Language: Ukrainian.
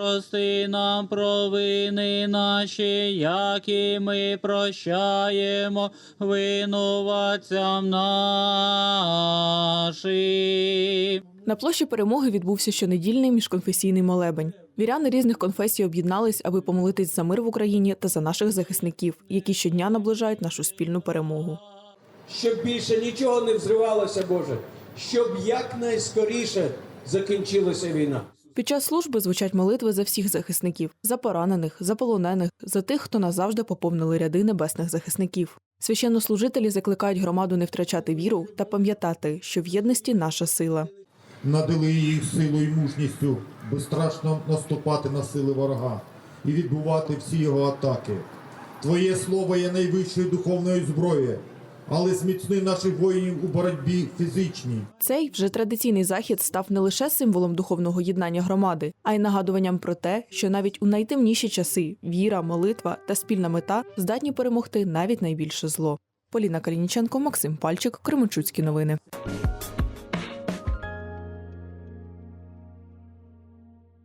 Прости нам провини наші, як і ми прощаємо винуватцям нашим. На площі перемоги відбувся щонедільний міжконфесійний молебень. Віряни різних конфесій об'єднались, аби помолитись за мир в Україні та за наших захисників, які щодня наближають нашу спільну перемогу. щоб більше нічого не взривалося, Боже, щоб якнайскоріше закінчилася війна. Під час служби звучать молитви за всіх захисників, за поранених, за полонених, за тих, хто назавжди поповнили ряди небесних захисників. Священнослужителі закликають громаду не втрачати віру та пам'ятати, що в єдності наша сила. надали їх силою і мужністю безстрашно наступати на сили ворога і відбувати всі його атаки. Твоє слово є найвищою духовною зброєю, але зміцнив наших воїнів у боротьбі фізичній. Цей вже традиційний захід став не лише символом духовного єднання громади, а й нагадуванням про те, що навіть у найтемніші часи віра, молитва та спільна мета здатні перемогти навіть найбільше зло. Поліна Калініченко, Максим Пальчик, Кременчуцькі новини.